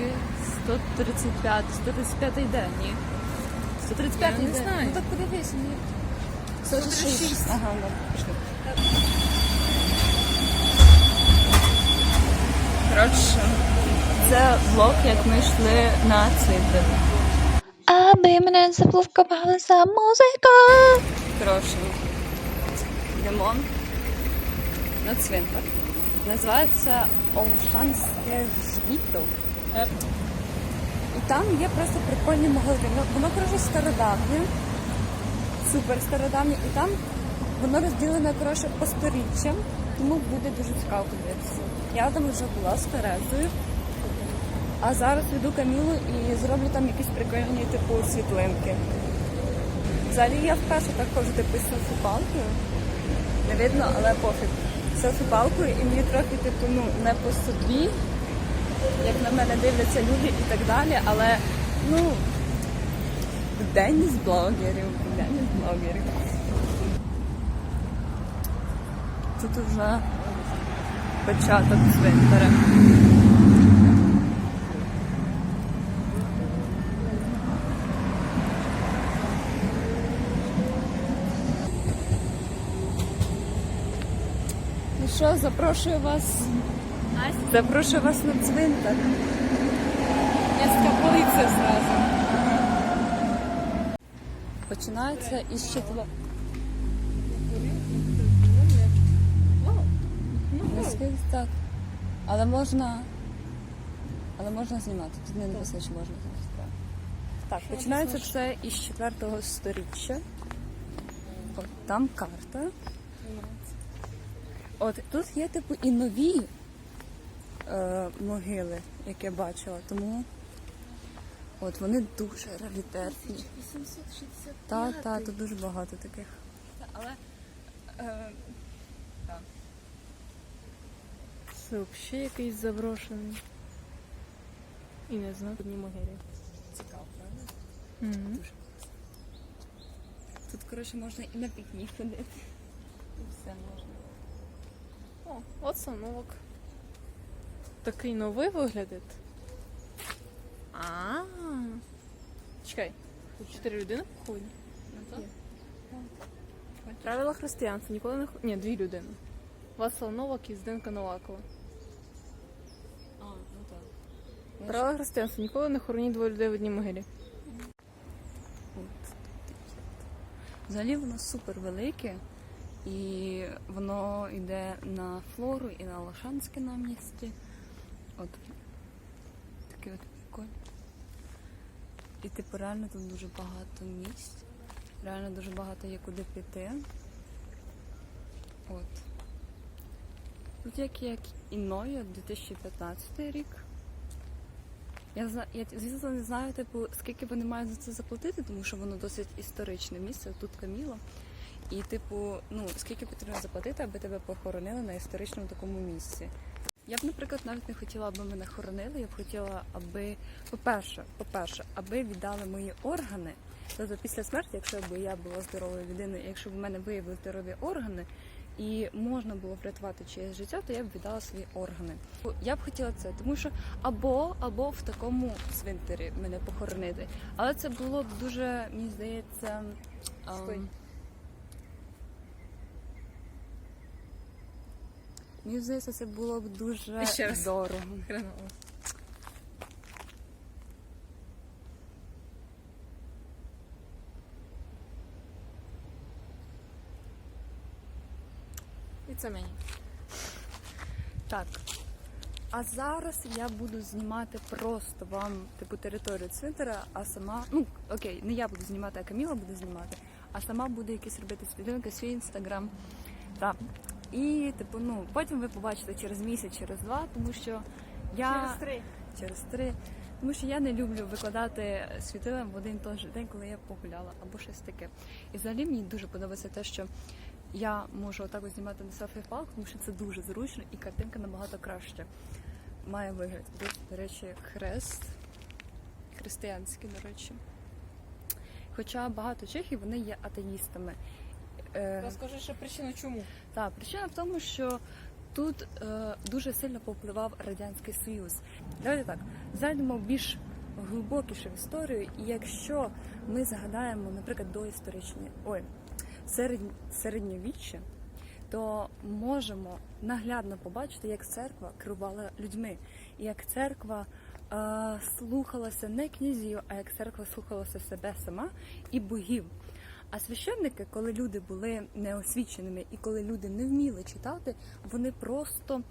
скільки? 135. 135 йде, ні. 135 Я не знаю. Ну так подивись, ні. 136. Ага, ну, пішли. Коротше, це влог, як ми йшли на цвинтар. Аби мене заблукували за музику. Коротше, йдемо на цвинтар. Називається Олшанське жвіто. І там є просто прикольні могилки. Воно- коротше стародавнє, супер стародавнє, і там воно розділене коротше по сторіччям, тому буде дуже цікаво подивитися. Я там вже була з Терезою, а зараз веду Камілу і зроблю там якісь прикольні типу світлинки. Взагалі я вперше так ходжу типу селфі-палкою. Не видно, але пофіг. Селфі-палкою і мені трохи типу ну не по собі, як на мене дивляться люди і так далі, але ну день з блогерів, день з блогерів. Тут вже початок цвинтаря. Що, запрошую вас. Запрошую вас на цвинтар. Я скапалиться зразу. Починається із четвер... Наскільки так. Але можна. Але можна знімати. Тут не написано, що можна знімати. Так, починається все із 4 сторіччя. От там карта. От тут є типу і нові е, могили, як я бачила, тому от вони дуже раритетні. 860. Так, так, тут дуже багато таких. Але е, це взагалі якийсь заброшений. І не знаю, одні могилі. Цікаво, правда? Угу. Дуже. Тут, коротше, можна і на пікнік ходити. І все можна. О, от самовок. Такий новий виглядить. А. Чекай, тут чотири людини походять. Ну. Правила християнства ніколи не х- Ні, дві людини. Вацлав Новак і Зденка Новакова. А, ну так. Правила християнства ніколи не хороніть двоє людей в одній могилі. Взагалі воно супер велике, і воно йде на флору і на Лошанське на місці. От таке от прикольне. І типу реально тут дуже багато місць. Реально дуже багато є куди піти. От. Тут як як і Ноя 2015 рік. Я, я звісно не знаю, типу, скільки вони мають за це заплатити, тому що воно досить історичне місце, тут Каміла. І, типу, ну скільки потрібно заплатити, аби тебе похоронили на історичному такому місці. Я б, наприклад, навіть не хотіла, аби мене хоронили. Я б хотіла, аби, по-перше, по-перше, аби віддали мої органи. Тобто після смерті, якщо б я була здоровою людиною, якщо б в мене виявили здорові органи, і можна було врятувати чиєсь життя, то я б віддала свої органи. Я б хотіла це, тому що або або в такому цвинтарі мене похоронити. Але це було б дуже, мені здається. ам, Мені здається, це було б дуже Ще раз. дорого. І це мені. Так. А зараз я буду знімати просто вам типу територію цвинтара, а сама. Ну, окей, не я буду знімати, а Каміла буде знімати, а сама буде якісь робити сторінки, свій інстаграм. Так. І, типу, ну, потім ви побачите через місяць, через два, тому що я через три. через три. Тому що я не люблю викладати світила в один той же день, коли я погуляла, або щось таке. І взагалі мені дуже подобається те, що я можу отак ось знімати на селфі палку, тому що це дуже зручно і картинка набагато краще має вигляд. Тут, до речі, хрест християнський, до речі. Хоча багато чехів вони є атеїстами. Е, Розкажи ще причину чому. так, причина в тому, що тут е, дуже сильно повпливав радянський союз. Давайте так зайдемо більш глибокіше в історію, і якщо ми згадаємо, наприклад, доісторичні ой, серед, середньовіччя, то можемо наглядно побачити, як церква керувала людьми, і як церква е, слухалася не князів, а як церква слухалася себе сама і богів. А священники, коли люди були неосвіченими і коли люди не вміли читати, вони просто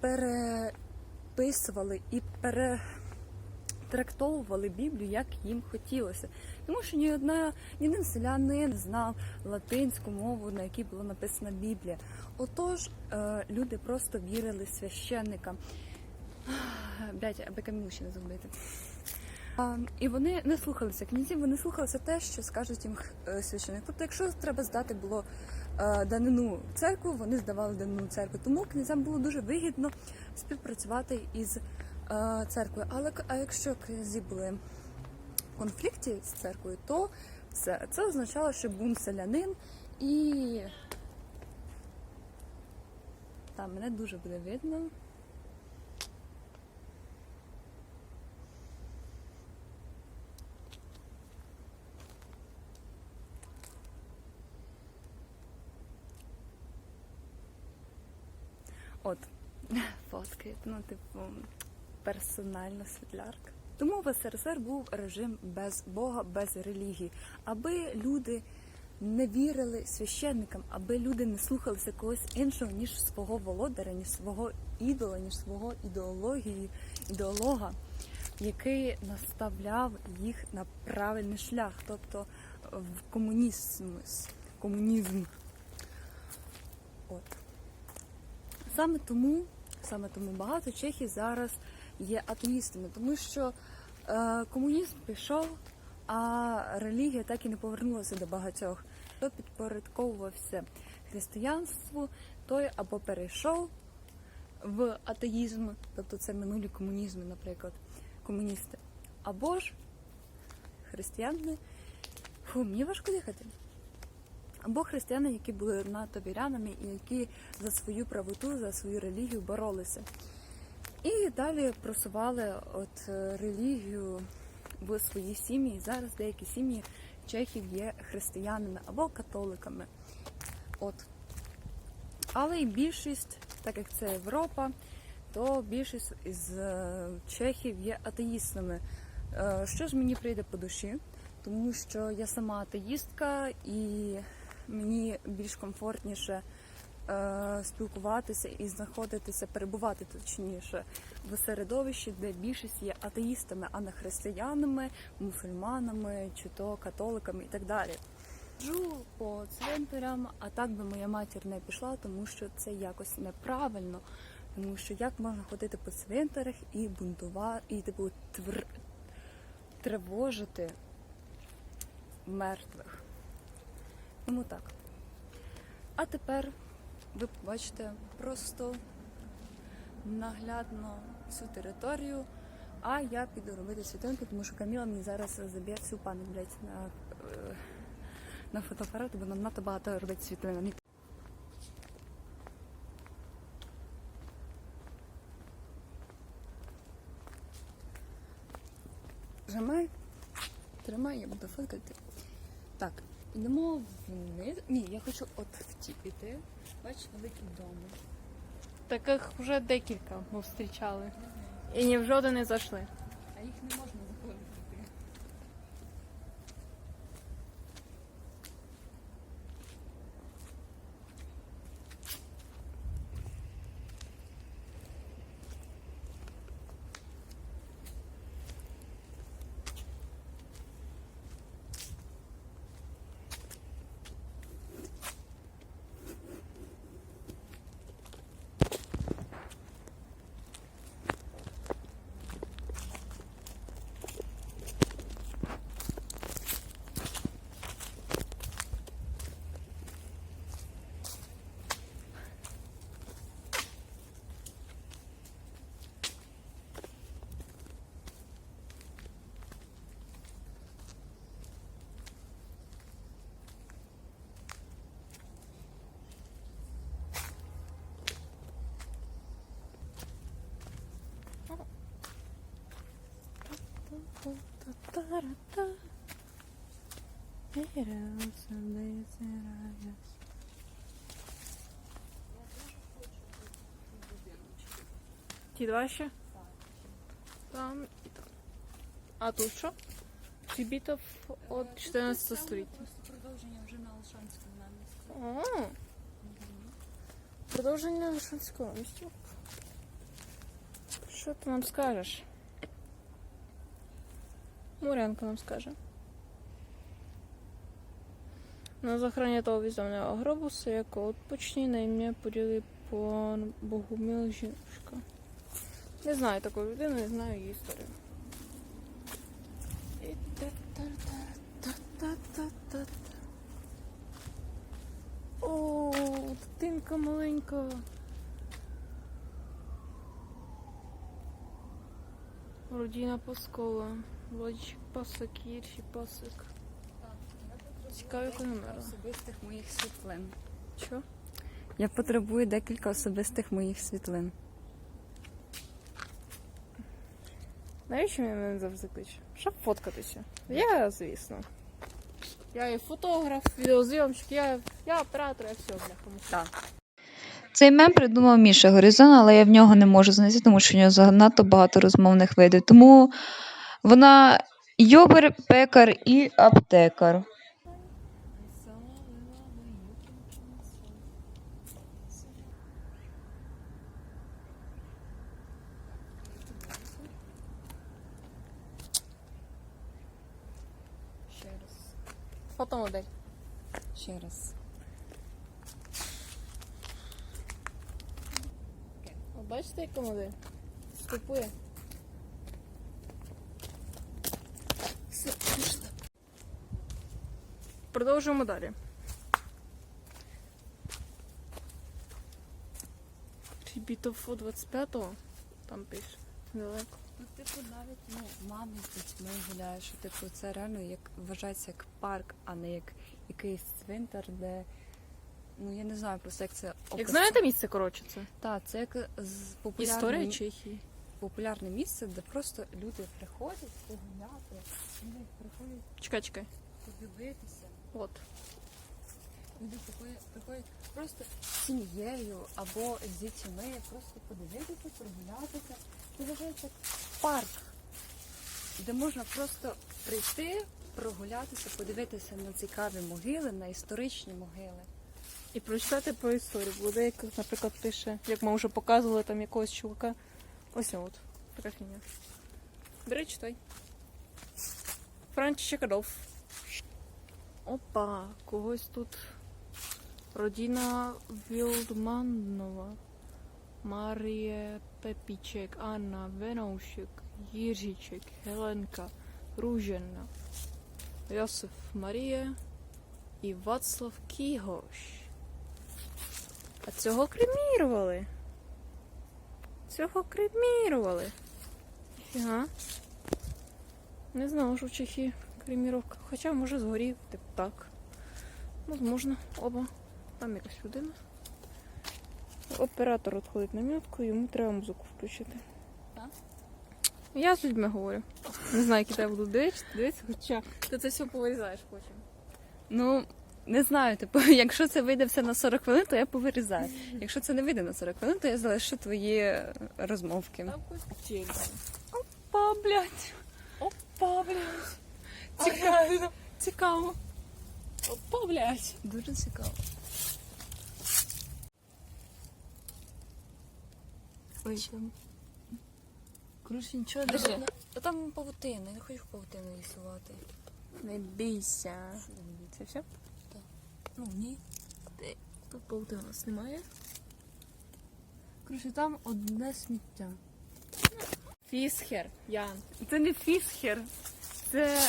переписували і перетрактовували Біблію, як їм хотілося. Тому що ні одна ні один селянин знав латинську мову, на якій була написана Біблія. Отож, е, люди просто вірили священникам. Блять, аби камінь ще не зробити. І вони не слухалися князів, вони слухалися те, що скажуть їм е, священик. Тобто, якщо треба здати було е, данину церкву, вони здавали данину церкву. Тому князям було дуже вигідно співпрацювати із е, церквою. Але а якщо князі були в конфлікті з церквою, то це, це означало, що бунт селянин і там мене дуже буде видно. От, ну, типу, персональна світлярка. Тому в СРСР був режим без Бога, без релігії, аби люди не вірили священникам, аби люди не слухалися когось іншого, ніж свого володаря, ніж свого ідола, ніж свого ідеології, ідеолога, який наставляв їх на правильний шлях, тобто в комунізм. комунізм. От. Саме тому, саме тому багато чехів зараз є атеїстами, тому що е, комунізм пішов, а релігія так і не повернулася до багатьох. Хто підпорядковувався християнству, той або перейшов в атеїзм, тобто це минулі комунізми, наприклад, комуністи, або ж християни. Фу, мені важко дихати або християни, які були надто вірянами і які за свою правоту, за свою релігію боролися. І далі просували от е, релігію в свої сім'ї. Зараз деякі сім'ї чехів є християнами або католиками. От. Але і більшість, так як це Європа, то більшість із е, чехів є атеїстами. Е, Що ж мені прийде по душі? Тому що я сама атеїстка і мені більш комфортніше е, спілкуватися і знаходитися, перебувати точніше в середовищі, де більшість є атеїстами, а не християнами, мусульманами чи то католиками і так далі. Жу по цвинтарям, а так би моя матір не пішла, тому що це якось неправильно. Тому що як можна ходити по цвинтарях і бунтувати, і типу твр... тривожити мертвих. Тому так. А тепер ви побачите просто наглядно всю територію, а я піду робити світинку, тому що Каміла мені зараз заб'є всю пам'ять блядь, на, е, на фотоапарат, бо нам надто багато робити світлин. Тримай, тримай, я буду фоткати. Так, йдемо вниз. Ні, я хочу от в ті піти. Бач, великий дом. Таких вже декілька ми зустрічали. І ні в жоден не зайшли. А їх не можна ти Ті два ще? Там і там. А тут що? Чибітов от 14 століття. Продовження вже на Алшанському намісті. А. Продовження Алшанського намістю. Що ти нам скажеш? Мурянка нам скаже. На захороні того візовного гробуса, як odpoční на ім'я поділи по Богумил жіночка. Не знаю таку людину, не знаю її історію. О, дитинка маленька. Родина Паскова. Владичик Пасик, Ірші Пасик. Цікаві номера. Особистих моїх світлин. Що? Я потребую декілька особистих моїх світлин. Навіщо мене завжди кличе? Щоб фоткатися. Я, звісно. Я і фотограф, відеозйомщик, я, я оператор, я все, бляха. Так. Цей мем придумав Міша Горизон, але я в нього не можу знайти, тому що в нього занадто багато розмовних видів. Тому вона йобер, пекар і аптекар. Фотомодель. Ще раз. Бачите, яка модель? Скупує. Продовжуємо далі. Рібітофо 25-го. Там пише. Недалеко. Ну, типу, навіть ну, мами з дітьми гуляють, що типу це реально як вважається як парк, а не як якийсь цвинтар, де ну я не знаю просто як це Як знаєте місце, коротше, це? Так, це як з популярне, Історія Чехії. популярне місце, де просто люди приходять погуляти, люди приходять Чекай, чекай. подивитися. От. Люди приходять, приходять просто з сім'єю або з дітьми, просто подивитися, прогулятися. Це вважається парк, де можна просто прийти, прогулятися, подивитися на цікаві могили, на історичні могили. І прочитати про історію. Бо деяк, наприклад, пише, як ми вже показували там якогось чувака. Ось от. Така. Бери, читай. Франч Чекадов. Опа, когось тут. Родина Вілдманова. Марія Пепічек, Анна Веноушик, Їжічек, Хеленка, Ружена, Йосиф Марія і Вацлав Кігош. А цього кремірували. Цього кремірували. Фіга. Не знала, що в Чехії креміровка. Хоча, може, згорів, тип так. Возможно, оба. Там якась людина. Оператор відходить на минутку, йому треба музику включити. Так? Я з людьми говорю. Не знаю, які тебе будуть дивитися, дивитися, хоча ти це все повирізаєш потім. Ну, не знаю, типу, якщо це вийде все на 40 хвилин, то я повирізаю. Якщо це не вийде на 40 хвилин, то я залишу твої розмовки. Опа, блядь. Опа, блядь. Цікаво. Цікаво. Опа, блядь. Дуже цікаво. Ой, там. Нічого Держи. не Та там павутина, я не хочу в павутину лісувати. Не бійся. Це все? Ну ні. Тут болти у нас немає. Коротше, там одне сміття. Фісхер, Ян. Це не фісхер, це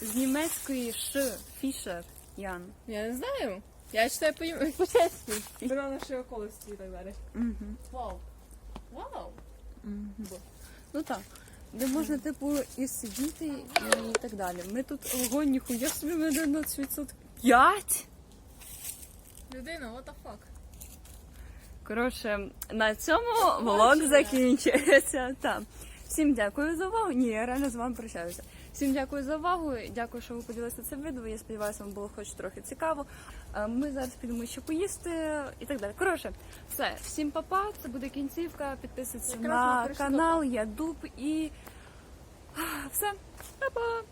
з німецької ш фішер, Ян. Я не знаю. Я читаю по чеськи. Вона на широколості і так далі. Мгм. Вау. Вау. Бо. Ну так. Де можна, типу, і сидіти, і так далі. Ми тут ого, ніхуя собі ми на 5%. Людина, what the fuck? Коротше, на цьому влог закінчується. Там. Всім дякую за увагу. Ні, я реально з вами прощаюся. Всім дякую за увагу. Дякую, що ви поділилися цим відео. Я сподіваюся, вам було хоч трохи цікаво. Е, Ми зараз підемо ще поїсти і так далі. Коротше, все, всім па-па, Це буде кінцівка. Підписуйтесь на канал, я дуб і все, па-па!